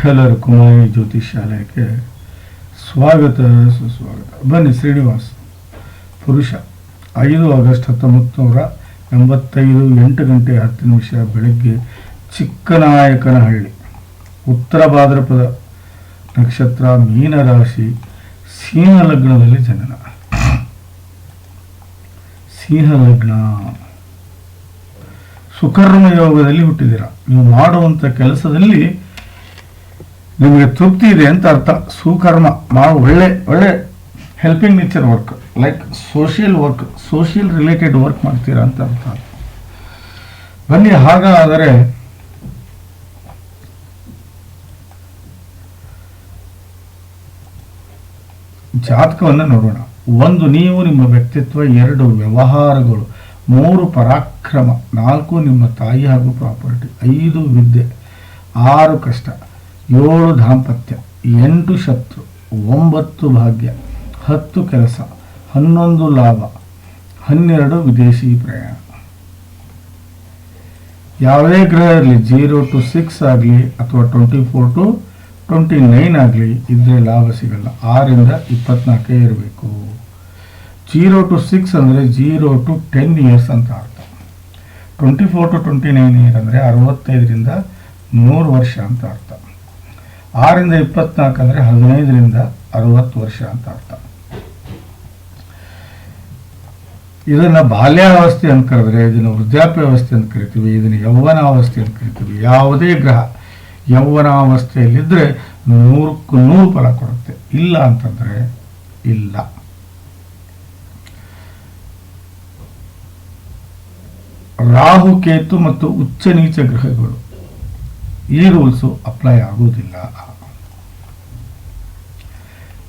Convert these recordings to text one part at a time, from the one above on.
ವಿಠ್ಠಲರ ಕುಮಾರಿ ಜ್ಯೋತಿಷಾಲಯಕ್ಕೆ ಸ್ವಾಗತ, ಸುಸ್ವಾಗತ. ಬನ್ನಿ, ಶ್ರೀನಿವಾಸ್. ಪುರುಷ, ಐದು ಆಗಸ್ಟ್ ಹತ್ತೊಂಬತ್ತು ನೂರ ಎಂಬತ್ತೈದು, ಎಂಟು ಗಂಟೆ ಹತ್ತು ನಿಮಿಷ ಬೆಳಗ್ಗೆ ಚಿಕ್ಕನಾಯಕನಹಳ್ಳಿ, ಉತ್ತರ ಭಾದ್ರಪದ ನಕ್ಷತ್ರ, ಮೀನರಾಶಿ ಸಿಂಹ ಲಗ್ನದಲ್ಲಿ ಜನನ. ಸಿಂಹ ಲಗ್ನ. ಸುಕರ್ಮ ಯೋಗದಲ್ಲಿ ಹುಟ್ಟಿದ್ದೀರಾ? ನೀವು ಮಾಡುವಂಥ ಕೆಲಸದಲ್ಲಿ ನಿಮಗೆ ತೃಪ್ತಿ ಇದೆ ಅಂತ ಅರ್ಥ. ಸುಕರ್ಮ ಮಾಡೋ ಒಳ್ಳೆ ಒಳ್ಳೆ helping nature work like social work social related work ಮಾಡ್ತೀರಾ ಅಂತ ಅರ್ಥ. ಬನ್ನಿ ಹಾಗಾದರೆ ಜಾತಕವನ್ನು ನೋಡೋಣ. ಒಂದು, ನೀವು ನಿಮ್ಮ ವ್ಯಕ್ತಿತ್ವ, ಎರಡು ವ್ಯವಹಾರಗಳು, ಮೂರು ಪರಾಕ್ರಮ, ನಾಲ್ಕು ನಿಮ್ಮ ತಾಯಿ ಹಾಗೂ ಪ್ರಾಪರ್ಟಿ ಐದು ವಿದ್ಯೆ, ಆರು ಕಷ್ಟ. ಏಳು ದಾಂಪತ್ಯ, ಎಂಟು ಶತ್ರು, ಒಂಬತ್ತು ಭಾಗ್ಯ, ಹತ್ತು ಕೆಲಸ, ಹನ್ನೊಂದು ಲಾಭ, ಹನ್ನೆರಡು ವಿದೇಶಿ ಪ್ರಯಾಣ. ಯಾವುದೇ ಗ್ರಹ ಇರಲಿ, ಜೀರೋ ಟು ಸಿಕ್ಸ್ ಆಗಲಿ ಅಥವಾ twenty four to twenty nine ಆಗಲಿ ಇದ್ರೆ ಲಾಭ ಸಿಗಲ್ಲ. ಆರಿಂದ ಇಪ್ಪತ್ನಾಲ್ಕೇ ಇರಬೇಕು. ಜೀರೋ ಟು ಸಿಕ್ಸ್ ಅಂದರೆ ಜೀರೋ ಟು ಟೆನ್ ಇಯರ್ಸ್ ಅಂತ ಅರ್ಥ. Twenty four to twenty nine year ಅಂದರೆ ಅರವತ್ತೈದರಿಂದ ನೂರು ವರ್ಷ ಅಂತ ಅರ್ಥ. ಆರಿಂದ ಇಪ್ಪತ್ನಾಲ್ಕು ಅಂದರೆ ಹದಿನೈದರಿಂದ ಅರವತ್ತು ವರ್ಷ ಅಂತ ಅರ್ಥ. ಇದನ್ನ ಬಾಲ್ಯಾವಸ್ಥೆ ಅಂತ ಕರೆದ್ರೆ, ಇದನ್ನು ವೃದ್ಧಾಪ್ಯಾವಸ್ಥೆ ಅಂತ ಕರಿತೀವಿ, ಇದನ್ನು ಯೌವನಾವಸ್ಥೆ ಅಂತ ಕರಿತೀವಿ. ಯಾವುದೇ ಗ್ರಹ ಯೌವನಾವಸ್ಥೆಯಲ್ಲಿದ್ದರೆ ನೂರಕ್ಕೂ ನೂರು ಫಲ ಕೊಡುತ್ತೆ. ಇಲ್ಲ ಅಂತಂದ್ರೆ ಇಲ್ಲ. ರಾಹು, ಕೇತು ಮತ್ತು ಉಚ್ಚ ನೀಚ ಗ್ರಹಗಳು. ಈ ರೂಲ್ಸು ಅಪ್ಲೈ ಆಗುವುದಿಲ್ಲ.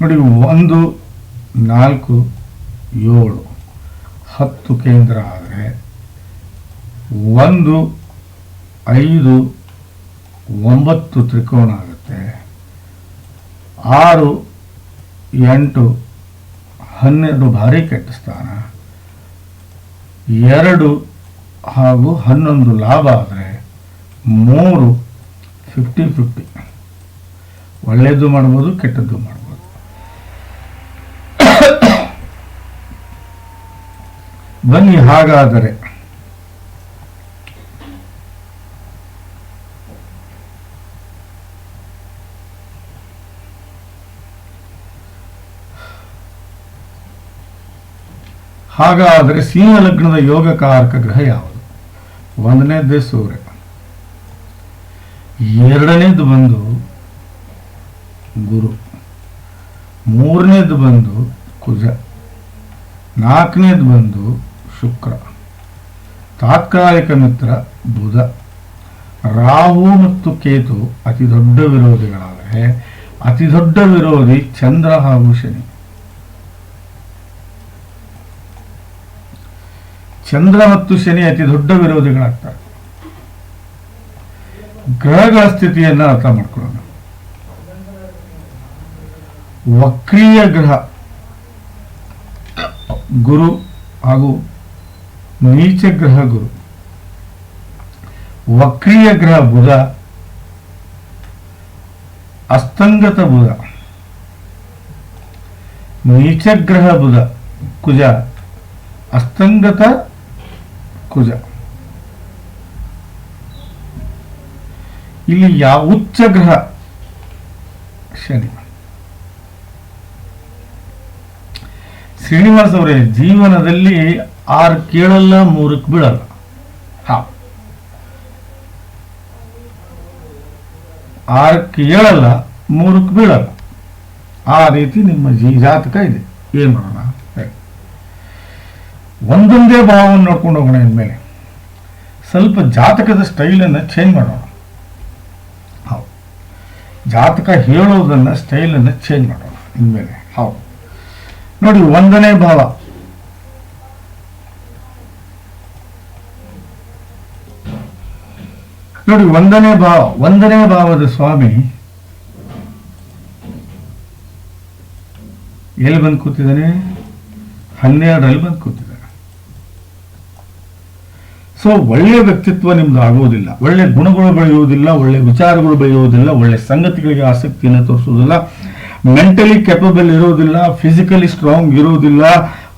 ನೋಡಿ, ಒಂದು, ನಾಲ್ಕು, ಏಳು, ಹತ್ತು ಕೇಂದ್ರ ಆದರೆ ಒಂದು, ಐದು, ಒಂಬತ್ತು ತ್ರಿಕೋನ ಆಗುತ್ತೆ. ಆರು, ಎಂಟು, ಹನ್ನೆರಡು ಬಾರಿ ಕೆಟ್ಟ ಸ್ಥಾನ ಎರಡು ಹಾಗೂ ಹನ್ನೊಂದು ಲಾಭ ಆದರೆ ಮೂರು ಫಿಫ್ಟಿ ಫಿಫ್ಟಿ ಒಳ್ಳೆಯದು ಮಾಡ್ಬೋದು, ಕೆಟ್ಟದ್ದು ಮಾಡ್ಬೋದು. ಬನ್ನಿ ಹಾಗಾದರೆ. ಹಾಗಾದರೆ ಸಿಂಹ ಲಗ್ನದ ಯೋಗಕಾರಕ ಗ್ರಹ ಯಾವುದು? ಒಂದನೇದೇ ಸೂರ್ಯ. ಎರಡನೇದು ಬಂದು ಗುರು. ಮೂರನೇದು ಬಂದು ಕುಜ. ನಾಲ್ಕನೇದು ಬಂದು ಶುಕ್ರ. ತಾತ್ಕಾಲಿಕ ಮಿತ್ರ ಬುಧ. ರಾಹು ಮತ್ತು ಕೇತು ಅತಿ ದೊಡ್ಡ ವಿರೋಧಿಗಳಾದರೆ ಅತಿ ದೊಡ್ಡ ವಿರೋಧಿ ಚಂದ್ರ ಹಾಗೂ ಶನಿ. ಚಂದ್ರ ಮತ್ತು ಶನಿ ಅತಿ ದೊಡ್ಡ ವಿರೋಧಿಗಳಾಗ್ತಾರೆ. ಗ್ರಹಗಳ ಸ್ಥಿತಿಯನ್ನು ಅರ್ಥ ಮಾಡ್ಕೊಳ್ಳೋಣ. ವಕ್ರೀಯ ಗ್ರಹ, ಗುರು ಹಾಗೂ ನೀಚ ಗ್ರಹ ಗುರು. ವಕ್ರೀಯ ಗ್ರಹ ಬುಧ, ಅಸ್ತಂಗತ ಬುಧ. ನೀಚ ಗ್ರಹ ಬುಧ, ಕುಜ, ಅಸ್ತಂಗತ ಕುಜ. ಇಲ್ಲಿ ಯಾವ ಉಚ್ಚ ಗ್ರಹ ಶನಿ. ಶ್ರೀನಿವಾಸ್ ಅವರೇ, ಜೀವನದಲ್ಲಿ ಆರು ಕೇಳಲ್ಲ ಮೂರಕ್ಕೆ ಬೀಳಲ್ಲ. ಹಾ. ಆರಕ್ಕೆ ಕೇಳಲ್ಲ ಮೂರಕ್ಕೆ ಬೀಳಲ್ಲ. ಆ ರೀತಿ ನಿಮ್ಮ ಜೀ ಜಾತಕ ಇದೆ. ಏನು ಮಾಡೋಣ. ಒಂದೊಂದೇ ಭಾವವನ್ನು ನೋಡ್ಕೊಂಡು ಹೋಗೋಣ ಇನ್ಮೇಲೆ. ಸ್ವಲ್ಪ ಜಾತಕದ ಸ್ಟೈಲನ್ನು ಚೇಂಜ್ ಮಾಡೋಣ. ಜಾತಕ ಹೇಳೋದನ್ನ ಸ್ಟೈಲನ್ನು ಚೇಂಜ್ ಮಾಡೋಣ, ಇನ್ಮೇಲೆ. ಹೌದು ನೋಡಿ, ಒಂದನೇ ಭಾವ. ನೋಡಿ, ಒಂದನೇ ಭಾವ, ಒಂದನೇ ಭಾವದ ಸ್ವಾಮಿ ಎಲ್ಲಿ ಬಂದು ಕೂತಿದ್ದಾನೆ? ಹನ್ನೆರಡರಲ್ಲಿ ಬಂದು ಕೂತಿದ್ದಾನೆ. ಸೊ ಒಳ್ಳೆಯ ವ್ಯಕ್ತಿತ್ವ ನಿಮ್ದು ಆಗೋದಿಲ್ಲ. ಒಳ್ಳೆ ಗುಣಗಳು ಬೆಳೆಯುವುದಿಲ್ಲ, ಒಳ್ಳೆ ವಿಚಾರಗಳು ಬೆಳೆಯುವುದಿಲ್ಲ, ಒಳ್ಳೆ ಸಂಗತಿಗಳಿಗೆ ಆಸಕ್ತಿಯನ್ನು ತೋರಿಸುವುದಿಲ್ಲ ಮೆಂಟಲಿ ಕೆಪಬಲ್ ಇರುವುದಿಲ್ಲ ಫಿಸಿಕಲಿ ಸ್ಟ್ರಾಂಗ್ ಇರುವುದಿಲ್ಲ,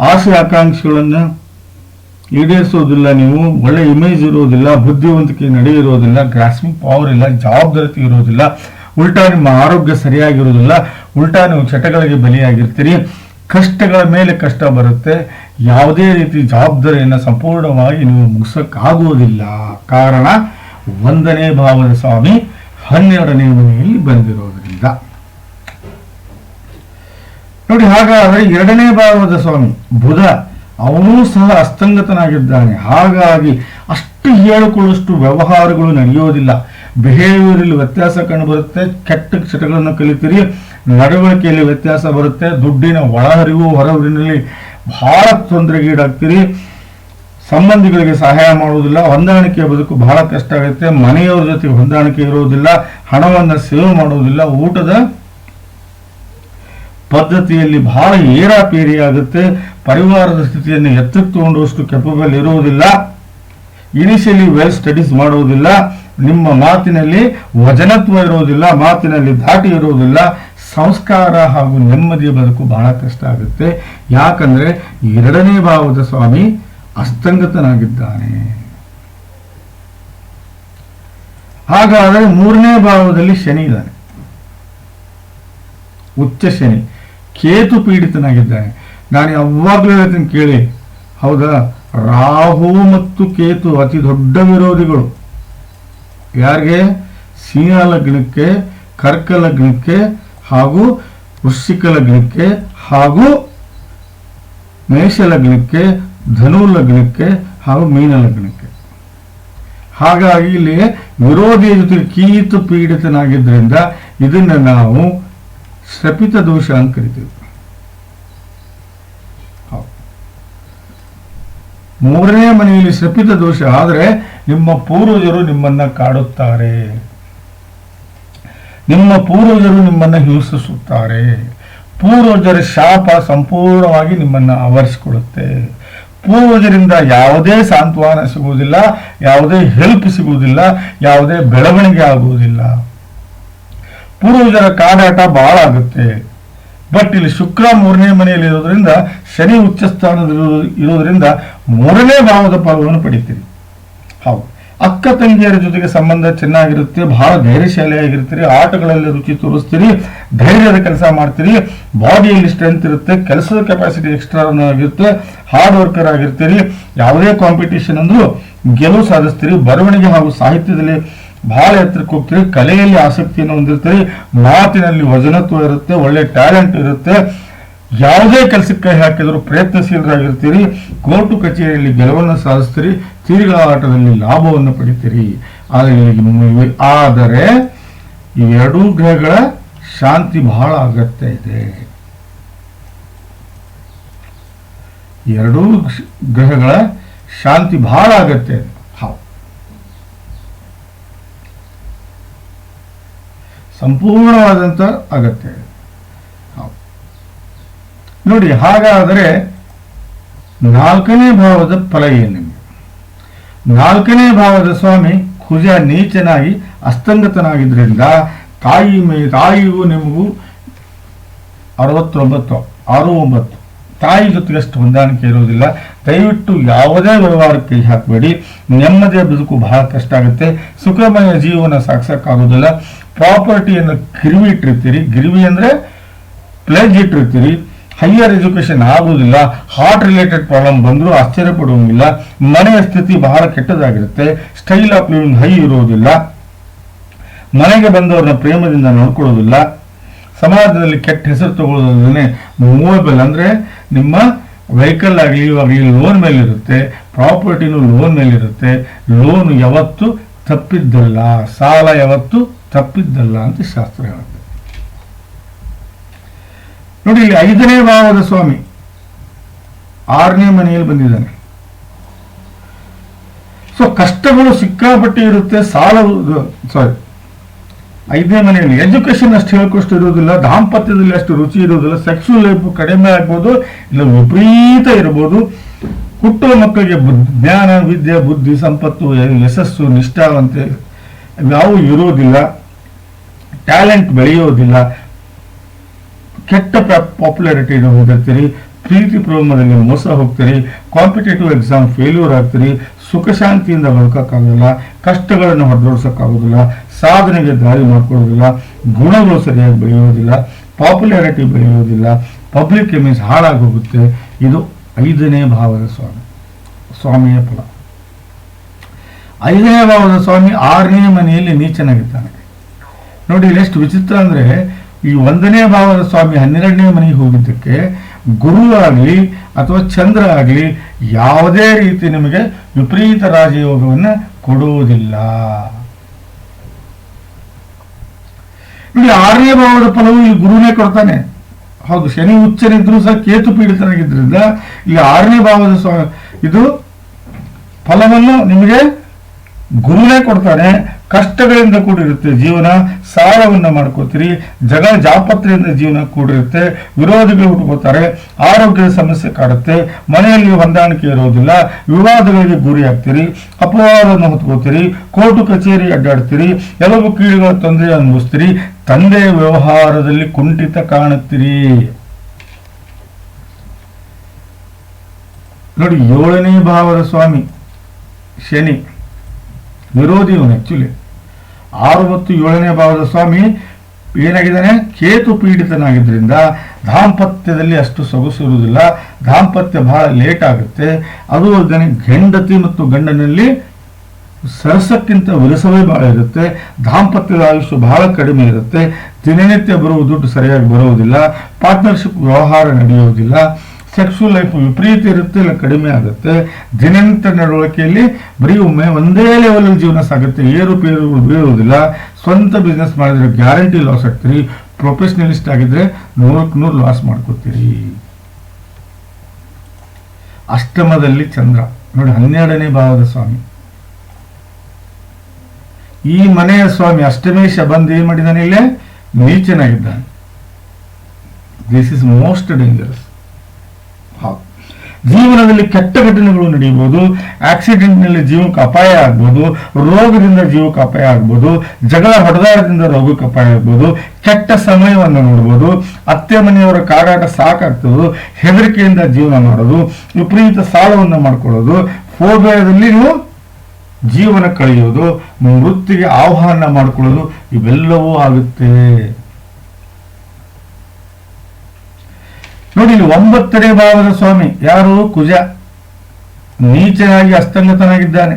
ಆಸೆ ಆಕಾಂಕ್ಷೆಗಳನ್ನು ಈಡೇರಿಸೋದಿಲ್ಲ ನೀವು, ಒಳ್ಳೆ ಇಮೇಜ್ ಇರೋದಿಲ್ಲ ಬುದ್ಧಿವಂತಿಕೆ ನಡೆಯಿರೋದಿಲ್ಲ ಗ್ರಾಸ್ಮಿಂಗ್ ಪವರ್ ಇಲ್ಲ ಜವಾಬ್ದಾರಿ ಇರೋದಿಲ್ಲ ಉಲ್ಟಾ ನಿಮ್ಮ ಆರೋಗ್ಯ ಸರಿಯಾಗಿರೋದಿಲ್ಲ ಉಲ್ಟಾ ನೀವು ಚಟಗಳಿಗೆ ಬಲಿಯಾಗಿರ್ತೀರಿ. ಕಷ್ಟಗಳ ಮೇಲೆ ಕಷ್ಟ ಬರುತ್ತೆ. ಯಾವುದೇ ರೀತಿ ಜವಾಬ್ದಾರಿಯನ್ನು ಸಂಪೂರ್ಣವಾಗಿ ನೀವು ಮುಗಿಸೋಕ್ಕಾಗುವುದಿಲ್ಲ ಕಾರಣ, ಒಂದನೇ ಭಾವದ ಸ್ವಾಮಿ ಹನ್ನೆರಡನೇ ಮನೆಯಲ್ಲಿ ಬಂದಿರೋದ್ರಿಂದ. ನೋಡಿ, ಹಾಗಾದರೆ ಎರಡನೇ ಭಾವದ ಸ್ವಾಮಿ, ಬುಧ, ಅವನೂ ಸಹ ಅಸ್ತಂಗತನಾಗಿದ್ದಾನೆ. ಹಾಗಾಗಿ ಅಷ್ಟು ಹೇಳಿಕೊಳ್ಳುವಷ್ಟು ವ್ಯವಹಾರಗಳು ನಡೆಯೋದಿಲ್ಲ. ಬಿಹೇವಿಯರಲ್ಲಿ ವ್ಯತ್ಯಾಸ ಕಂಡುಬರುತ್ತೆ ಕೆಟ್ಟ ಚಟಗಳನ್ನು ಕಲಿತೀರಿ, ನಡವಳಿಕೆಯಲ್ಲಿ ವ್ಯತ್ಯಾಸ ಬರುತ್ತೆ, ದುಡ್ಡಿನ ಒಳಹರಿವು ಹೊರಹರಿವಿನಲ್ಲಿ ಬಹಳ ತೊಂದರೆಗೀಡಾಗ್ತೀರಿ. ಸಂಬಂಧಿಗಳಿಗೆ ಸಹಾಯ ಮಾಡುವುದಿಲ್ಲ ಹೊಂದಾಣಿಕೆ ಬದುಕು ಬಹಳ ಕಷ್ಟ ಆಗುತ್ತೆ, ಮನೆಯವರ ಜೊತೆ ಹೊಂದಾಣಿಕೆ ಇರುವುದಿಲ್ಲ, ಹಣವನ್ನು ಸೇವ್ ಮಾಡುವುದಿಲ್ಲ, ಊಟದ ಪದ್ಧತಿಯಲ್ಲಿ ಬಹಳ ಏರಾಪೇರಿ ಆಗುತ್ತೆ, ಪರಿವಾರದ ಸ್ಥಿತಿಯನ್ನು ಎತ್ತಕ್ಕೆ ಕೆಪಬಲ್ ಇರುವುದಿಲ್ಲ ಇನಿಷಿಯಲಿ ವೆಲ್ ಸ್ಟಡೀಸ್ ಮಾಡುವುದಿಲ್ಲ ನಿಮ್ಮ ಮಾತಿನಲ್ಲಿ ವಜನತ್ವ ಇರೋದಿಲ್ಲ, ಮಾತಿನಲ್ಲಿ ಧಾಟಿ ಇರೋದಿಲ್ಲ, ಸಂಸ್ಕಾರ ಹಾಗೂ ನೆಮ್ಮದಿಯ ಬದುಕು ಬಹಳ ಕಷ್ಟ ಆಗುತ್ತೆ. ಯಾಕಂದ್ರೆ ಎರಡನೇ ಭಾವದ ಸ್ವಾಮಿ ಅಸ್ತಂಗತನಾಗಿದ್ದಾನೆ. ಹಾಗಾದರೆ ಮೂರನೇ ಭಾವದಲ್ಲಿ ಶನಿ ಇದ್ದಾನೆ. ಉಚ್ಚ ಶನಿ. ಕೇತು ಪೀಡಿತನಾಗಿದ್ದಾನೆ. ನಾನು ಯಾವಾಗಲೂ ಹೇಳ್ತೀನಿ ಕೇಳಿ. ಹೌದಾ? ರಾಹು ಮತ್ತು ಕೇತು ಅತಿ ದೊಡ್ಡ ವಿರೋಧಿಗಳು. ಯಾರಿಗೆ? ಸಿಂಹ ಲಗ್ನಕ್ಕೆ, ಕರ್ಕ ಲಗ್ನಕ್ಕೆ ಹಾಗೂ ವೃಶ್ಚಿಕ ಲಗ್ನಕ್ಕೆ ಹಾಗೂ ಮೇಷ ಲಗ್ನಕ್ಕೆ, ಧನು ಲಗ್ನಕ್ಕೆ ಹಾಗೂ ಮೀನ ಲಗ್ನಕ್ಕೆ. ಹಾಗಾಗಿ ಇಲ್ಲಿ ವಿರೋಧಿಯ ಜೊತೆ ಕೀತು ಪೀಡಿತನಾಗಿದ್ದರಿಂದ ಇದನ್ನ ನಾವು ಶಪಿತ ದೋಷ ಅಂತ ಕರಿತೀವಿ. ಮೂರನೇ ಮನೆಯಲ್ಲಿ ಶಪಿತ ದೋಷ ಆದರೆ ನಿಮ್ಮ ಪೂರ್ವಜರು ನಿಮ್ಮನ್ನ ಕಾಡುತ್ತಾರೆ. ನಿಮ್ಮ ಪೂರ್ವಜರು ನಿಮ್ಮನ್ನ ಹಿಂಸಿಸುತ್ತಾರೆ. ಪೂರ್ವಜರ ಶಾಪ ಸಂಪೂರ್ಣವಾಗಿ ನಿಮ್ಮನ್ನ ಆವರಿಸಿಕೊಳ್ಳುತ್ತೆ. ಪೂರ್ವಜರಿಂದ ಯಾವುದೇ ಸಾಂತ್ವನ ಸಿಗುವುದಿಲ್ಲ, ಯಾವುದೇ ಹೆಲ್ಪ್ ಸಿಗುವುದಿಲ್ಲ, ಯಾವುದೇ ಬೆಳವಣಿಗೆ ಆಗುವುದಿಲ್ಲ. ಪೂರ್ವಜರ ಕಾಡಾಟ ಬಹಳ ಆಗುತ್ತೆ. ಬಟ್ ಇಲ್ಲಿ ಶುಕ್ರ ಮೂರನೇ ಮನೆಯಲ್ಲಿ ಇರೋದ್ರಿಂದ ಶನಿ ಉಚ್ಚ ಸ್ಥಾನದಲ್ಲಿ ಇರೋದ್ರಿಂದ ಮೂರನೇ ಭಾವದ ಪಾಲವನ್ನು ಪಡಿತೀರಿ. ಹೌದು. ಅಕ್ಕ ತಂಗಿಯರ ಜೊತೆಗೆ ಸಂಬಂಧ ಚೆನ್ನಾಗಿರುತ್ತೆ, ಬಹಳ ಧೈರ್ಯಶಾಲಿಯಾಗಿರ್ತೀರಿ, ಆಟಗಳಲ್ಲಿ ರುಚಿ ತೋರಿಸ್ತೀರಿ, ಧೈರ್ಯದ ಕೆಲಸ ಮಾಡ್ತೀರಿ, ಬಾಡಿಯಲ್ಲಿ ಸ್ಟ್ರೆಂತ್ ಇರುತ್ತೆ, ಕೆಲಸದ ಕೆಪಾಸಿಟಿ ಎಕ್ಸ್ಟ್ರಾ ಆಗಿರುತ್ತೆ ಹಾರ್ಡ್ ವರ್ಕರ್ ಆಗಿರ್ತೀರಿ, ಯಾವುದೇ ಕಾಂಪಿಟೇಷನ್ ಅಂದ್ರೂ ಗೆಲುವು ಸಾಧಿಸ್ತೀರಿ, ಬರವಣಿಗೆ ಹಾಗೂ ಸಾಹಿತ್ಯದಲ್ಲಿ ಬಹಳ ಎತ್ತರಕ್ಕೆ ಹೋಗ್ತೀರಿ, ಕಲೆಯಲ್ಲಿ ಆಸಕ್ತಿಯನ್ನು ಹೊಂದಿರ್ತೀರಿ, ಮಾತಿನಲ್ಲಿ ವಜನತ್ವ ಇರುತ್ತೆ, ಒಳ್ಳೆ ಟ್ಯಾಲೆಂಟ್ ಇರುತ್ತೆ ಯಾವುದೇ ಕೆಲಸಕ್ಕೆ ಹಾಕಿದರೂ ಪ್ರಯತ್ನಶೀಲರಾಗಿರ್ತೀರಿ. ಕೋರ್ಟು ಕಚೇರಿಯಲ್ಲಿ ಗೆಲುವನ್ನು ಸಾಧಿಸ್ತೀರಿ. ತಿರುಗಾಟದಲ್ಲಿ ಲಾಭವನ್ನು ಪಡಿತೀರಿ. ಆದರೆ ಆದರೆ ಈ ಎರಡೂ ಗ್ರಹಗಳ ಶಾಂತಿ ಬಹಳ ಅಗತ್ಯ ಇದೆ. ಎರಡೂ ಗ್ರಹಗಳ ಶಾಂತಿ ಬಹಳ ಅಗತ್ಯ ಇದೆ. ಸಂಪೂರ್ಣವಾದಂಥ ಅಗತ್ಯ ಇದೆ. ನೋಡಿ, ಹಾಗಾದರೆ ನಾಲ್ಕನೇ ಭಾವದ ಫಲ ಏನು ನಿಮಗೆ? ನಾಲ್ಕನೇ ಭಾವದ ಸ್ವಾಮಿ ಕುಜ ನೀಚನಾಗಿ ಅಸ್ತಂಗತನಾಗಿದ್ದರಿಂದ ತಾಯಿ ಮೇ ತಾಯಿಗೂ ನಿಮಗೂ ಅರವತ್ತೊಂಬತ್ತು ಆರು ಒಂಬತ್ತು ತಾಯಿ ಜೊತೆಗೆ ಅಷ್ಟು ಹೊಂದಾಣಿಕೆ ಇರೋದಿಲ್ಲ. ದಯವಿಟ್ಟು ಯಾವುದೇ ವ್ಯವಹಾರಕ್ಕೆ ಹಾಕಬೇಡಿ. ನೆಮ್ಮದಿಯ ಬದುಕು ಬಹಳ ಕಷ್ಟ ಆಗುತ್ತೆ. ಸುಖಮಯ ಜೀವನ ಸಾಕ್ಸೋಕ್ಕಾಗೋದಿಲ್ಲ ಪ್ರಾಪರ್ಟಿಯನ್ನು ಗಿರ್ವಿ ಇಟ್ಟಿರ್ತೀರಿ. ಗಿರ್ವಿ ಅಂದರೆ ಪ್ಲೇಜ್ ಇಟ್ಟಿರ್ತೀರಿ. ಹೈಯರ್ ಎಜುಕೇಶನ್ ಆಗುವುದಿಲ್ಲ ಹಾರ್ಟ್ ರಿಲೇಟೆಡ್ ಪ್ರಾಬ್ಲಮ್ ಬಂದರೂ ಆಶ್ಚರ್ಯ ಪಡುವಂಗಿಲ್ಲ ಮನೆಯ ಸ್ಥಿತಿ ಬಹಳ ಕೆಟ್ಟದಾಗಿರುತ್ತೆ ಸ್ಟೈಲ್ ಆಫ್ ಲಿವಿಂಗ್ ಹೈ ಇರೋದಿಲ್ಲ ಮನೆಗೆ ಬಂದವ್ರನ್ನ ಪ್ರೇಮದಿಂದ ನೋಡ್ಕೊಳ್ಳೋದಿಲ್ಲ ಸಮಾಜದಲ್ಲಿ ಕೆಟ್ಟ ಹೆಸರು ತಗೊಳ್ಳೋದಲ್ಲೇ ಮೂವೇಬಲ್ ಅಂದರೆ ನಿಮ್ಮ ವೆಹಿಕಲ್ ಆಗಲಿ ಆಗಲಿ ಲೋನ್ ಮೇಲಿರುತ್ತೆ ಪ್ರಾಪರ್ಟಿನೂ ಲೋನ್ ಮೇಲಿರುತ್ತೆ ಲೋನ್ ಯಾವತ್ತು ತಪ್ಪಿದ್ದಲ್ಲ, ಸಾಲ ಯಾವತ್ತು ತಪ್ಪಿದ್ದಲ್ಲ ಅಂತ ಶಾಸ್ತ್ರ ಹೇಳುತ್ತೆ. ನೋಡಿ, ಇಲ್ಲಿ ಐದನೇ ಭಾವದ ಸ್ವಾಮಿ ಆರನೇ ಮನೆಯಲ್ಲಿ ಬಂದಿದ್ದಾನೆ. ಸೊ ಕಷ್ಟಗಳು ಸಿಕ್ಕಾಪಟ್ಟೆ ಇರುತ್ತೆ, ಸಾಲ ಸಾರಿ ಐದನೇ ಮನೆಯಲ್ಲಿ ಎಜುಕೇಶನ್ ಅಷ್ಟು ಹೇಳ್ಕೊಷ್ಟು ಇರೋದಿಲ್ಲ ದಾಂಪತ್ಯದಲ್ಲಿ ಅಷ್ಟು ರುಚಿ ಇರೋದಿಲ್ಲ ಸೆಕ್ಸುವಲ್ ಲೈಫ್ ಕಡಿಮೆ ಆಗ್ಬೋದು, ಇಲ್ಲ ವಿಪರೀತ ಇರ್ಬೋದು. ಹುಟ್ಟುವ ಮಕ್ಕಳಿಗೆ ಜ್ಞಾನ, ವಿದ್ಯೆ, ಬುದ್ಧಿ, ಸಂಪತ್ತು, ಯಶಸ್ಸು ನಿಷ್ಠಾವಂತೆ ಯಾವೂ ಇರೋದಿಲ್ಲ ಟ್ಯಾಲೆಂಟ್ ಬೆಳೆಯೋದಿಲ್ಲ. ಕೆಟ್ಟ ಪಾಪ್ಯುಲಾರಿಟಿ ಹೋಗಿರ್ತೀರಿ ಪ್ರೀತಿ ಪ್ರೋಮದಲ್ಲಿ ಮೋಸ ಹೋಗ್ತೀರಿ ಕಾಂಪಿಟೇಟಿವ್ ಎಕ್ಸಾಮ್ ಫೇಲ್ಯೂರ್ ಆಗ್ತೀರಿ, ಸುಖ ಶಾಂತಿಯಿಂದ ಬದುಕೋಕ್ಕಾಗೋದಿಲ್ಲ, ಕಷ್ಟಗಳನ್ನು ಹೊರದೋಡ್ಸೋಕ್ಕಾಗೋದಿಲ್ಲ, ಸಾಧನೆಗೆ ದಾರಿ ಮಾಡ್ಕೊಳ್ಳೋದಿಲ್ಲ ಗುಣಗಳು ಸರಿಯಾಗಿ ಬೆಳೆಯೋದಿಲ್ಲ ಪಾಪ್ಯುಲಾರಿಟಿ ಬೆಳೆಯೋದಿಲ್ಲ ಪಬ್ಲಿಕ್ ಇಮೇಜ್ ಹಾಳಾಗಿ ಹೋಗುತ್ತೆ. ಇದು ಐದನೇ ಭಾವದ ಸ್ವಾಮಿ, ಸ್ವಾಮಿಯ ಫಲ. ಐದನೇ ಭಾವದ ಸ್ವಾಮಿ ಆರನೇ ಮನೆಯಲ್ಲಿ ನೀಚನಾಗಿದ್ದಾನೆ. ನೋಡಿ ಎಷ್ಟು ವಿಚಿತ್ರ ಅಂದ್ರೆ ಈ ಒಂದನೇ ಭಾವದ ಸ್ವಾಮಿ ಹನ್ನೆರಡನೇ ಮನೆಗೆ ಹೋಗಿದ್ದಕ್ಕೆ ಗುರು ಆಗಲಿ ಅಥವಾ ಚಂದ್ರ ಆಗಲಿ ಯಾವುದೇ ರೀತಿ ನಿಮಗೆ ವಿಪರೀತ ರಾಜಯೋಗವನ್ನು ಕೊಡುವುದಿಲ್ಲ. ನೋಡಿ, ಆರನೇ ಭಾವದ ಫಲವು ಇಲ್ಲಿ ಗುರುನೇ ಕೊಡ್ತಾನೆ. ಹೌದು, ಶನಿ ಉಚ್ಚನಿದ್ರು ಸಹ ಕೇತು ಪೀಡಿತನಾಗಿದ್ದರಿಂದ ಇಲ್ಲಿ ಆರನೇ ಭಾವದ ಸ್ವಾಮಿ ಇದು ಫಲವನ್ನು ನಿಮಗೆ ಗುರುನೇ ಕೊಡ್ತಾನೆ, ಕಷ್ಟಗಳಿಂದ ಕೂಡಿರುತ್ತೆ ಜೀವನ ಸಾಲವನ್ನ ಮಾಡ್ಕೋತೀರಿ, ಜಗ ಜಾಪತ್ರೆಯಿಂದ ಜೀವನ ಕೂಡಿರುತ್ತೆ, ವಿರೋಧಿಗಳು ಹುಟ್ಟುಕೋತಾರೆ ಆರೋಗ್ಯದ ಸಮಸ್ಯೆ ಕಾಡುತ್ತೆ, ಮನೆಯಲ್ಲಿ ಹೊಂದಾಣಿಕೆ ಇರೋದಿಲ್ಲ, ವಿವಾದಗಳಿಗೆ ಗುರಿ ಆಗ್ತೀರಿ, ಅಪವಾದವನ್ನು ಹೊತ್ಕೋತೀರಿ, ಕೋರ್ಟು, ಕಚೇರಿ ಅಡ್ಡಾಡ್ತೀರಿ ಎಲ್ಲವೂ ಕೀಳುಗಳ ತೊಂದರೆ ಅನುಭವಿಸ್ತೀರಿ, ತಂದೆ ವ್ಯವಹಾರದಲ್ಲಿ ಕುಂಠಿತ ಕಾಣುತ್ತೀರಿ. ನೋಡಿ, ಏಳನೇ ಭಾವದ ಸ್ವಾಮಿ, ಶನಿ. ವಿರೋಧಿ ಇವನು ಆಕ್ಚುಲಿ ಆರು ಮತ್ತು ಏಳನೇ ಭಾವದ ಸ್ವಾಮಿ ಏನಾಗಿದ್ದಾನೆ? ಕೇತು ಪೀಡಿತನಾಗಿದ್ದರಿಂದ ದಾಂಪತ್ಯದಲ್ಲಿ ಅಷ್ಟು ಸೊಗಸಿರುವುದಿಲ್ಲ ದಾಂಪತ್ಯ ಬಹಳ ಲೇಟ್ ಆಗುತ್ತೆ. ಅದು ಹೆಂಡತಿ ಮತ್ತು ಗಂಡನಲ್ಲಿ ಸರಸಕ್ಕಿಂತ ವಿರಸವೇ ಬಹಳ ಇರುತ್ತೆ. ದಾಂಪತ್ಯದ ಆಯುಷ್ಯ ಬಹಳ ಕಡಿಮೆ ಇರುತ್ತೆ. ದಿನನಿತ್ಯ ಬರುವ ದುಡ್ಡು ಸರಿಯಾಗಿ ಬರುವುದಿಲ್ಲ. ಪಾರ್ಟ್ನರ್ಶಿಪ್ ವ್ಯವಹಾರ ನಡೆಯುವುದಿಲ್ಲ ಸೆಕ್ಸುವಲ್ ಲೈಫ್ ವಿಪರೀತ ಇರುತ್ತೆ, ಇಲ್ಲ ಕಡಿಮೆ ಆಗುತ್ತೆ. ದಿನನಿತ್ಯ ನಡವಳಿಕೆಯಲ್ಲಿ ಬರೀ ಒಮ್ಮೆ ಒಂದೇ ಲೆವೆಲ್ ಜೀವನ ಸಾಗುತ್ತೆ. ಏರುಪೇರು ಬೀಳುವುದಿಲ್ಲ ಸ್ವಂತ ಬಿಸ್ನೆಸ್ ಮಾಡಿದ್ರೆ ಗ್ಯಾರಂಟಿ ಲಾಸ್ ಆಗ್ತೀರಿ. ಪ್ರೊಫೆಷನಲಿಸ್ಟ್ ಆಗಿದ್ರೆ ನೂರಕ್ಕೆ ನೂರು ಲಾಸ್ ಮಾಡ್ಕೋತೀರಿ. ಅಷ್ಟಮದಲ್ಲಿ ಚಂದ್ರ. ನೋಡಿ, ಹನ್ನೆರಡನೇ ಭಾವದ ಸ್ವಾಮಿ. ಈ ಮನೆಯ ಸ್ವಾಮಿ ಅಷ್ಟಮೇಶ ಬಂದು ಏನ್ ಮಾಡಿದಾನೆ ಇಲ್ಲೇ? ನೀಚನಾಗಿದ್ದಾನೆ ದಿಸ್ ಇಸ್ ಮೋಸ್ಟ್ ಡೇಂಜರಸ್ ಜೀವನದಲ್ಲಿ ಕೆಟ್ಟ ಘಟನೆಗಳು ನಡೆಯಬಹುದು ಆಕ್ಸಿಡೆಂಟ್ನಲ್ಲಿ ಜೀವಕ್ಕೆ ಅಪಾಯ ಆಗ್ಬೋದು, ರೋಗದಿಂದ ಜೀವಕ್ಕೆ ಅಪಾಯ ಆಗ್ಬೋದು, ಜಗಳ ಹೊಡೆದಾಡದಿಂದ ರೋಗಕ್ಕೆ ಅಪಾಯ ಆಗ್ಬೋದು, ಕೆಟ್ಟ ಸಮಯವನ್ನು ನೋಡ್ಬೋದು, ಅತ್ತೆ ಮನೆಯವರ ಕಾಗಾಟ ಸಾಕಾಗ್ತದೆ, ಹೆದರಿಕೆಯಿಂದ ಜೀವನ ಮಾಡೋದು, ವಿಪರೀತ ಸಾಲವನ್ನು ಮಾಡ್ಕೊಳ್ಳೋದು ಫೋಬಿಯಾದಲ್ಲಿ ನೀವು ಜೀವನ ಕಳೆಯೋದು ವೃತ್ತಿಗೆ ಆಹ್ವಾನ ಮಾಡಿಕೊಳ್ಳೋದು, ಇವೆಲ್ಲವೂ ಆಗುತ್ತೆ. ನೋಡಿ, ಇಲ್ಲಿ ಒಂಬತ್ತನೇ ಭಾವದ ಸ್ವಾಮಿ, ಯಾರು? ಕುಜ. ನೀಚನಾಗಿ ಅಸ್ತಂಗತನಾಗಿದ್ದಾನೆ.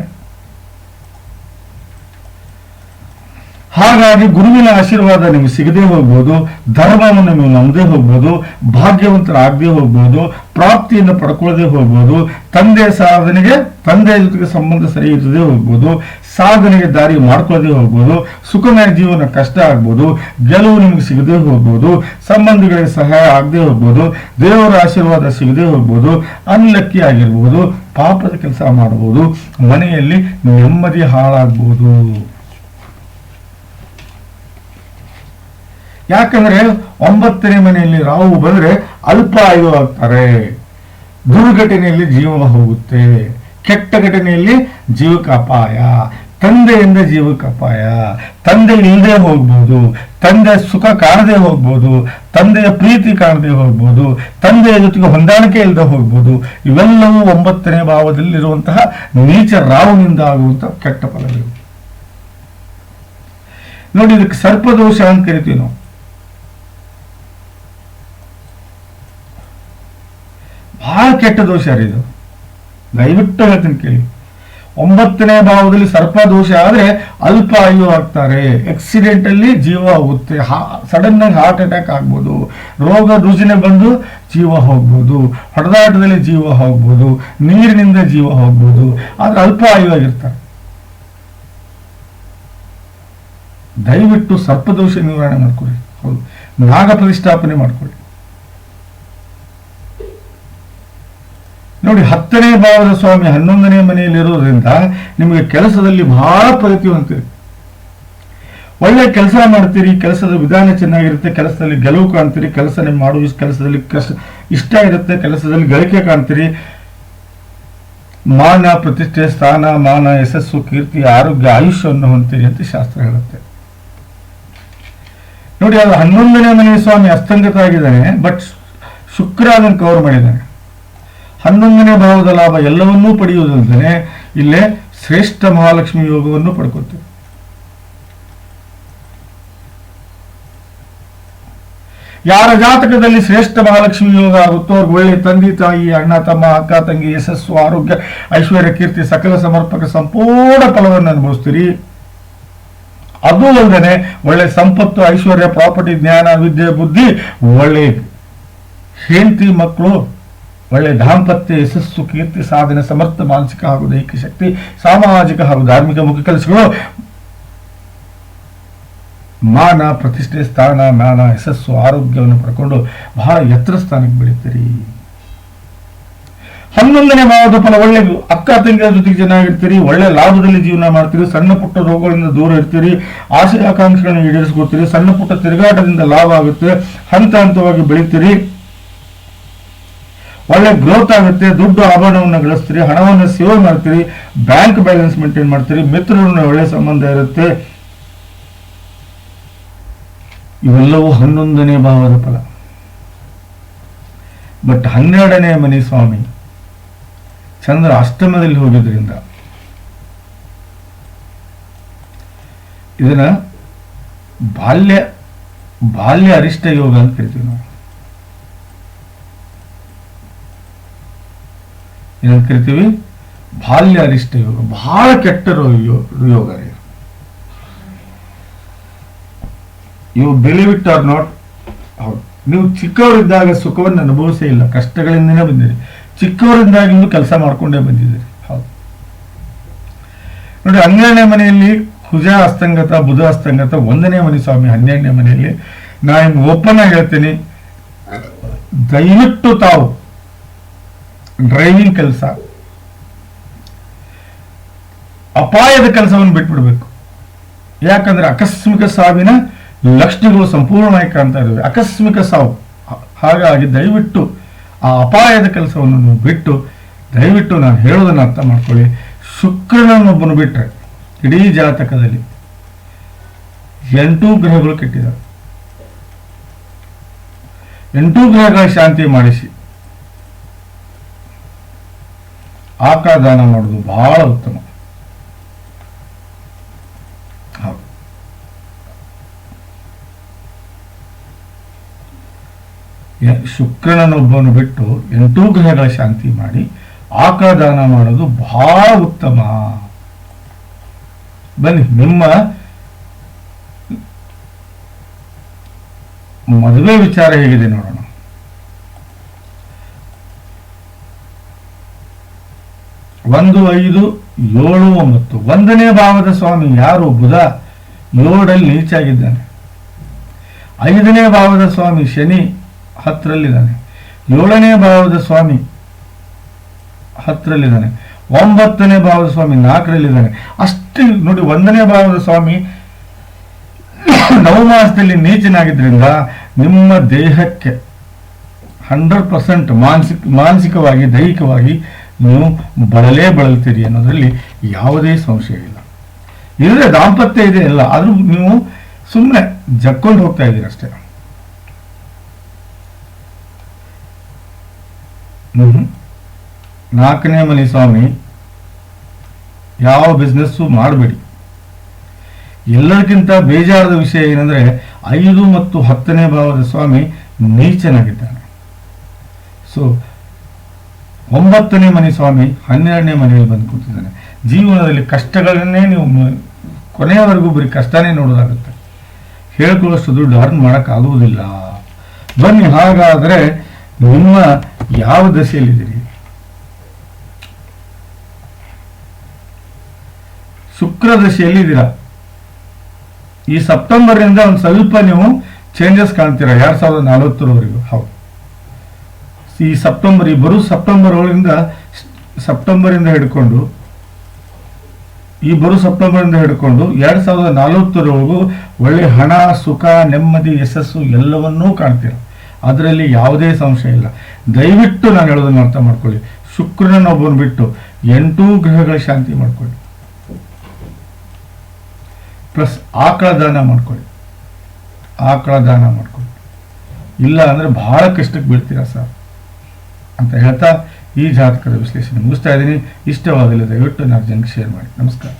ಹಾಗಾಗಿ ಗುರುವಿನ ಆಶೀರ್ವಾದ ನಿಮಗೆ ಸಿಗದೆ ಹೋಗ್ಬೋದು, ಧರ್ಮವನ್ನು ನೀವು ನಂಬದೇ ಹೋಗ್ಬೋದು ಭಾಗ್ಯವಂತರಾಗದೆ ಹೋಗ್ಬೋದು, ಪ್ರಾಪ್ತಿಯನ್ನು ಪಡ್ಕೊಳ್ಳದೆ ಹೋಗ್ಬೋದು, ತಂದೆ ಸಾಧನೆಗೆ ತಂದೆಯ ಜೊತೆಗೆ ಸಂಬಂಧ ಸರಿ ಇರದೇ ಹೋಗ್ಬೋದು ಸಾಧನೆಗೆ ದಾರಿ ಮಾಡ್ಕೊಳ್ಳದೆ ಹೋಗ್ಬೋದು, ಸುಖಮಯ ಜೀವನ ಕಷ್ಟ ಆಗ್ಬೋದು, ಗೆಲುವು ನಿಮಗೆ ಸಿಗದೆ ಹೋಗ್ಬೋದು, ಸಂಬಂಧಿಗಳಿಗೆ ಸಹಾಯ ಆಗದೆ ಹೋಗ್ಬೋದು, ದೇವರ ಆಶೀರ್ವಾದ ಸಿಗದೆ ಹೋಗ್ಬೋದು, ಅನ್ಲಕ್ಕಿ ಆಗಿರ್ಬೋದು, ಪಾಪದ ಕೆಲಸ ಮಾಡಬಹುದು ಮನೆಯಲ್ಲಿ ನೆಮ್ಮದಿ ಹಾಳಾಗ್ಬೋದು. ಯಾಕಂದ್ರೆ ಒಂಬತ್ತನೇ ಮನೆಯಲ್ಲಿ ರಾಹು ಬಂದ್ರೆ ಅಲ್ಪ ಆಯು ಆಗ್ತಾರೆ. ದುರ್ಘಟನೆಯಲ್ಲಿ ಜೀವ ಹೋಗುತ್ತೆ. ಕೆಟ್ಟ ಘಟನೆಯಲ್ಲಿ ಜೀವಕ ಅಪಾಯ. ತಂದೆಯಿಂದ ಜೀವಕ್ಕೆ ಅಪಾಯ. ತಂದೆ ಇಲ್ಲದೆ ಹೋಗ್ಬೋದು. ತಂದೆ ಸುಖ ಕಾಣದೆ ಹೋಗ್ಬೋದು. ತಂದೆಯ ಪ್ರೀತಿ ಕಾಣದೆ ಹೋಗ್ಬೋದು. ತಂದೆಯ ಜೊತೆಗೆ ಹೊಂದಾಣಿಕೆ ಇಲ್ಲದೆ ಹೋಗ್ಬೋದು. ಇವೆಲ್ಲವೂ ಒಂಬತ್ತನೇ ಭಾವದಲ್ಲಿರುವಂತಹ ನೀಚ ರಾವನಿಂದ ಆಗುವಂತಹ ಕೆಟ್ಟ ಫಲಗಳು. ನೋಡಿ, ಇದಕ್ಕೆ ಸರ್ಪದೋಷ ಅಂತ ಕರಿತೀವಿ ನಾವು. ಬಹಳ ಕೆಟ್ಟ ದೋಷ ರೀ ಇದು. ದಯವಿಟ್ಟು ಹೇಳ್ತೀನಿ ಕೇಳಿ. ಒಂಬತ್ತನೇ ಭಾವದಲ್ಲಿ ಸರ್ಪ ದೋಷ ಆದ್ರೆ ಅಲ್ಪ ಆಯು ಆಗ್ತಾರೆ. ಆಕ್ಸಿಡೆಂಟ್ ಅಲ್ಲಿ ಜೀವ ಹೋಗುತ್ತೆ. ಸಡನ್ ಆಗಿ ಹಾರ್ಟ್ ಅಟ್ಯಾಕ್ ಆಗ್ಬೋದು. ರೋಗ ರುಜಿನ ಬಂದು ಜೀವ ಹೋಗ್ಬೋದು. ಹೊಡೆದಾಟದಲ್ಲಿ ಜೀವ ಹೋಗ್ಬೋದು. ನೀರಿನಿಂದ ಜೀವ ಹೋಗ್ಬೋದು. ಆದ್ರೆ ಅಲ್ಪ ಆಯು ಆಗಿರ್ತಾರೆ. ದಯವಿಟ್ಟು ಸರ್ಪದೋಷ ನಿವಾರಣೆ ಮಾಡ್ಕೊಳ್ಳಿ. ಹೌದು. ನಾಗ ಪ್ರತಿಷ್ಠಾಪನೆ ಮಾಡ್ಕೊಳ್ಳಿ. ನೋಡಿ, ಹತ್ತನೇ ಭಾವದ ಸ್ವಾಮಿ ಹನ್ನೊಂದನೇ ಮನೆಯಲ್ಲಿರೋದ್ರಿಂದ ನಿಮಗೆ ಕೆಲಸದಲ್ಲಿ ಬಹಳ ಪ್ರಗತಿ ಹೊಂತೀರಿ ಒಳ್ಳೆ ಕೆಲಸ ಮಾಡ್ತೀರಿ, ಕೆಲಸದ ವಿಧಾನ ಚೆನ್ನಾಗಿರುತ್ತೆ, ಕೆಲಸದಲ್ಲಿ ಗೆಲುವು ಕಾಣ್ತೀರಿ, ಕೆಲಸ ನೀವು ಮಾಡುವ ಕೆಲಸದಲ್ಲಿ ಇಷ್ಟ ಇರುತ್ತೆ, ಕೆಲಸದಲ್ಲಿ ಗಳಿಕೆ ಕಾಣ್ತೀರಿ. ಮಾನ, ಪ್ರತಿಷ್ಠೆ, ಸ್ಥಾನ, ಮಾನ, ಯಶಸ್ಸು, ಕೀರ್ತಿ, ಆರೋಗ್ಯ, ಆಯುಷ್ಯವನ್ನು ಹೊಂತೀರಿ ಅಂತ ಶಾಸ್ತ್ರ ಹೇಳುತ್ತೆ. ನೋಡಿ, ಅದು ಹನ್ನೊಂದನೇ ಮನೆಯ ಸ್ವಾಮಿ ಅಸ್ತಂಗತ ಆಗಿದ್ದಾನೆ ಬಟ್ ಶುಕ್ರ ಅದನ್ನು ಕವರ್ ಮಾಡಿದ್ದಾನೆ ಹನ್ನೊಂದನೇ ಭಾವದ ಲಾಭ ಎಲ್ಲವನ್ನೂ ಪಡೆಯುವುದಲ್ಲದೆ ಇಲ್ಲೇ ಶ್ರೇಷ್ಠ ಮಹಾಲಕ್ಷ್ಮಿ ಯೋಗವನ್ನು ಪಡ್ಕೊತೇವೆ. ಯಾರ ಜಾತಕದಲ್ಲಿ ಶ್ರೇಷ್ಠ ಮಹಾಲಕ್ಷ್ಮಿ ಯೋಗ ಆಗುತ್ತೋ ಅವ್ರಿಗೆ ಒಳ್ಳೆ ತಂದೆ ತಾಯಿ, ಅಣ್ಣ, ತಮ್ಮ, ಅಕ್ಕ, ತಂಗಿ, ಯಶಸ್ಸು, ಆರೋಗ್ಯ, ಐಶ್ವರ್ಯ, ಕೀರ್ತಿ, ಸಕಲ ಸಮರ್ಪಕ ಸಂಪೂರ್ಣ ಫಲವನ್ನು ಅನುಭವಿಸ್ತೀರಿ. ಅದು ಅಲ್ಲದೆ ಒಳ್ಳೆ ಸಂಪತ್ತು, ಐಶ್ವರ್ಯ, ಪ್ರಾಪರ್ಟಿ, ಜ್ಞಾನ, ವಿದ್ಯೆ, ಬುದ್ಧಿ ಒಳ್ಳೆ ಹೆಂಡತಿ ಮಕ್ಕಳು ಒಳ್ಳೆ ದಾಂಪತ್ಯ, ಯಶಸ್ಸು, ಕೀರ್ತಿ, ಸಾಧನೆ, ಸಮರ್ಥ, ಮಾನಸಿಕ ಹಾಗೂ ದೈಹಿಕ ಶಕ್ತಿ, ಸಾಮಾಜಿಕ ಹಾಗೂ ಧಾರ್ಮಿಕ ಮುಖ್ಯ ಕೆಲಸಗಳು ಮಾನ, ಪ್ರತಿಷ್ಠೆ, ಸ್ಥಾನ ಮಾನ ಯಶಸ್ಸು, ಆರೋಗ್ಯವನ್ನು ಪಡ್ಕೊಂಡು ಬಹಳ ಎತ್ತರ ಸ್ಥಾನಕ್ಕೆ ಬೆಳೀತೀರಿ. ಹನ್ನೊಂದನೇ ಭಾವದ ಫಲ ಒಳ್ಳೆ ಅಕ್ಕ ತಂಗಿಯ ಜೊತೆಗೆ ಚೆನ್ನಾಗಿರ್ತೀರಿ, ಒಳ್ಳೆ ಲಾಭದಲ್ಲಿ ಜೀವನ ಮಾಡ್ತೀರಿ, ಸಣ್ಣ ಪುಟ್ಟ ರೋಗಗಳಿಂದ ದೂರ ಇರ್ತೀರಿ ಆಸೆ ಆಕಾಂಕ್ಷೆಗಳನ್ನು ಈಡೇರಿಸ್ಕೊಳ್ತೀರಿ ಸಣ್ಣ ಪುಟ್ಟ ತಿರುಗಾಟದಿಂದ ಲಾಭ ಆಗುತ್ತೆ, ಹಂತ ಹಂತವಾಗಿ ಬೆಳಿತೀರಿ. ಒಳ್ಳೆ ಗ್ರೋತ್ ಆಗುತ್ತೆ, ದುಡ್ಡು ಆಭರಣವನ್ನು ಗಳಿಸ್ತೀರಿ, ಹಣವನ್ನು ಸೇವ್ ಮಾಡ್ತೀರಿ ಬ್ಯಾಂಕ್ ಬ್ಯಾಲೆನ್ಸ್ ಮೇಂಟೈನ್ ಮಾಡ್ತೀರಿ, ಮಿತ್ರರನ್ನು ಒಳ್ಳೆ ಸಂಬಂಧ ಇರುತ್ತೆ. ಇವೆಲ್ಲವೂ ಹನ್ನೊಂದನೇ ಭಾವದ ಫಲ. ಬಟ್ ಹನ್ನೆರಡನೇ ಮನೆ ಸ್ವಾಮಿ, ಚಂದ್ರ ಅಷ್ಟಮದಲ್ಲಿ ಹೋಗಿದ್ರಿಂದ, ಇದನ್ನ ಬಾಲ್ಯ ಬಾಲ್ಯ ಅರಿಷ್ಟ ಯೋಗ ಅಂತ ಕರಿತೀವಿ ನಾವು. ಏನಂತ ಕರಿತೀವಿ ಬಾಲ್ಯ ಅರಿಷ್ಟ ಯೋಗ. ಬಹಳ ಕೆಟ್ಟ ಯೋಗ ರೀ ಇವು ಇಟ್ ಆರ್ ನಾಟ್ ಹೌದು. ನೀವು ಚಿಕ್ಕವರಿದ್ದಾಗ ಸುಖವನ್ನು ಅನುಭವಿಸೇ ಇಲ್ಲ. ಕಷ್ಟಗಳಿಂದನೇ ಬಂದಿರಿ. ಚಿಕ್ಕವರಿಂದಾಗಿಂದು ಕೆಲಸ ಮಾಡ್ಕೊಂಡೇ ಬಂದಿದ್ದೀರಿ. ಹೌದು. ನೋಡಿ, ಹನ್ನೆರಡನೇ ಮನೆಯಲ್ಲಿ ಕುಜ ಅಸ್ತಂಗತ, ಬುಧ ಅಸ್ತಂಗತ, ಒಂದನೇ ಮನೆ ಸ್ವಾಮಿ, ಹನ್ನೆರಡನೇ ಮನೆಯಲ್ಲಿ ನಾನು ಓಪನ್ ಆಗಿ ಹೇಳ್ತೀನಿ. ದಯವಿಟ್ಟು ತಾವು ಡ್ರೈವಿಂಗ್ ಕೆಲಸ. ಅಪಾಯದ ಕೆಲಸವನ್ನು ಬಿಟ್ಬಿಡ್ಬೇಕು. ಯಾಕಂದ್ರೆ ಆಕಸ್ಮಿಕ ಸಾವಿನ ಲಕ್ಷಣಗಳು ಸಂಪೂರ್ಣವಾಗಿ ಕಾಣ್ತಾ ಇದ್ದಾವೆ ಆಕಸ್ಮಿಕ ಸಾವು. ಹಾಗಾಗಿ ದಯವಿಟ್ಟು ಆ ಅಪಾಯದ ಕೆಲಸವನ್ನು ನೀವು ಬಿಟ್ಟು, ದಯವಿಟ್ಟು ನಾನು ಹೇಳೋದನ್ನು ಅರ್ಥ ಮಾಡ್ಕೊಳ್ಳಿ. ಶುಕ್ರನನ್ನೊಬ್ಬನು ಬಿಟ್ಟರೆ ಇಡೀ ಜಾತಕದಲ್ಲಿ ಎಂಟು ಗ್ರಹಗಳು ಕೆಟ್ಟಿದ್ದಾವೆ ಎಂಟು ಗ್ರಹಗಳ ಶಾಂತಿ ಮಾಡಿಸಿ. ಆಕಾದಾನ ಮಾಡೋದು ಬಹಳ ಉತ್ತಮ. ಶುಕ್ರನನ್ನೊಬ್ಬನು ಬಿಟ್ಟು ಎಂಟು ಗ್ರಹಗಳ ಶಾಂತಿ ಮಾಡಿ ಆಕಾದಾನ ಮಾಡೋದು ಬಹಳ ಉತ್ತಮ. ಬನ್ನಿ, ನಿಮ್ಮ ಮದುವೆ ವಿಚಾರ ಹೇಗಿದೆ ನೋಡೋಣ. ಒಂದು ಐದು, ಏಳು ಒಂಬತ್ತು. ಒಂದನೇ ಭಾವದ ಸ್ವಾಮಿ ಯಾರು? ಬುಧ. ಏಳರಲ್ಲಿ ನೀಚಾಗಿದ್ದಾನೆ ಐದನೇ ಭಾವದ ಸ್ವಾಮಿ ಶನಿ ಹತ್ತರಲ್ಲಿದ್ದಾನೆ. ಏಳನೇ ಭಾವದ ಸ್ವಾಮಿ ಹತ್ತರಲ್ಲಿದ್ದಾನೆ. ಒಂಬತ್ತನೇ ಭಾವದ ಸ್ವಾಮಿ ನಾಲ್ಕರಲ್ಲಿದ್ದಾನೆ. ಅಷ್ಟು ನೋಡಿ, ಒಂದನೇ ಭಾವದ ಸ್ವಾಮಿ ನವಮಾಸದಲ್ಲಿ ನೀಚನಾಗಿದ್ದರಿಂದ ನಿಮ್ಮ ದೇಹಕ್ಕೆ ಹಂಡ್ರೆಡ್ ಪರ್ಸೆಂಟ್ ಮಾನಸಿಕ, ಮಾನಸಿಕವಾಗಿ, ದೈಹಿಕವಾಗಿ ನೀವು ಬಳಲೇ ಬಳಲ್ತೀರಿ ಅನ್ನೋದ್ರಲ್ಲಿ ಯಾವುದೇ ಸಂಶಯ ಇಲ್ಲ. ಇಲ್ಲದೆ ದಾಂಪತ್ಯ ಇದೆ ಇಲ್ಲ ಆದ್ರೂ ನೀವು ಸುಮ್ಮನೆ ಜಕ್ಕೊಂಡು ಹೋಗ್ತಾ ಇದ್ದೀರಿ ಅಷ್ಟೇ. ನಾಲ್ಕನೇ ಮನೆ ಸ್ವಾಮಿ, ಯಾವ ಬಿಸ್ನೆಸ್ಸು ಮಾಡಬೇಡಿ. ಎಲ್ಲರಿಗಿಂತ ಬೇಜಾರದ ವಿಷಯ ಏನಂದ್ರೆ, ಐದು ಮತ್ತು ಹತ್ತನೇ ಭಾವದ ಸ್ವಾಮಿ ನೀಚನಾಗಿದ್ದಾನೆ. ಸೊ ಒಂಬತ್ತನೇ ಮನೆ ಸ್ವಾಮಿ ಹನ್ನೆರಡನೇ ಮನೆಯಲ್ಲಿ ಬಂದು ಕೂತಿದ್ದಾನೆ. ಜೀವನದಲ್ಲಿ ಕಷ್ಟಗಳನ್ನೇ ನೀವು ಕೊನೆಯವರೆಗೂ ಬರೀ ಕಷ್ಟನೇ ನೋಡೋದಾಗುತ್ತೆ. ಹೇಳ್ಕೊಳ್ಳೋಷ್ಟು ದುಡ್ಡು ಅರ್ನ್ ಮಾಡೋಕ್ಕಾಗುವುದಿಲ್ಲ. ಬನ್ನಿ, ಹಾಗಾದರೆ ನಿಮ್ಮ ಯಾವ ದಶೆಯಲ್ಲಿದ್ದೀರಿ? ಶುಕ್ರ ದಶೆಯಲ್ಲಿದ್ದೀರಾ? ಈ ಸೆಪ್ಟೆಂಬರ್ನಿಂದ ಒಂದು ಸ್ವಲ್ಪ ನೀವು ಚೇಂಜಸ್ ಕಾಣ್ತೀರಾ? ಎರಡು ಸಾವಿರದ ನಲವತ್ತರವರೆಗೂ. ಹೌದು. ಈ ಸೆಪ್ಟೆಂಬರ್ ಈ ಬರೋ ಸೆಪ್ಟೆಂಬರ್ ಒಳಗಿಂದ ಸೆಪ್ಟೆಂಬರ್ ಇಂದ ಹಿಡ್ಕೊಂಡು, ಈ ಬರೋ ಸೆಪ್ಟೆಂಬರ್ ಇಂದ ಹಿಡ್ಕೊಂಡು ಎರಡ್ ಸಾವಿರದ ನಲವತ್ತರವರೆಗೂ ಒಳ್ಳೆ ಹಣ, ಸುಖ, ನೆಮ್ಮದಿ, ಯಶಸ್ಸು ಎಲ್ಲವನ್ನೂ ಕಾಣ್ತೀರ. ಅದರಲ್ಲಿ ಯಾವುದೇ ಸಂಶಯ ಇಲ್ಲ. ದಯವಿಟ್ಟು ನಾನು ಹೇಳೋದನ್ನು ಅರ್ಥ ಮಾಡ್ಕೊಳ್ಳಿ. ಶುಕ್ರನನ್ನೊಬ್ಬನು ಬಿಟ್ಟು ಎಂಟೂ ಗ್ರಹಗಳ ಶಾಂತಿ ಮಾಡ್ಕೊಳ್ಳಿ. ಪ್ಲಸ್ ಆಕಳ ದಾನ ಮಾಡ್ಕೊಳ್ಳಿ. ಆಕಳ ದಾನ ಮಾಡ್ಕೊಳ್ಳಿ. ಇಲ್ಲ ಅಂದ್ರೆ ಬಹಳ ಕಷ್ಟಕ್ಕೆ ಬೀಳ್ತೀರಾ ಸರ್? ಅಂತ ಹೇಳ್ತಾ ಈ ಜಾತಕದ ವಿಶ್ಲೇಷಣೆ ಮುಗಿಸ್ತಾ ಇದ್ದೀನಿ. ಇಷ್ಟವಾಗಲಿ ದಯವಿಟ್ಟು ನಾಲ್ಕು ಜನಕ್ಕೆ ಶೇರ್ ಮಾಡಿ. ನಮಸ್ಕಾರ.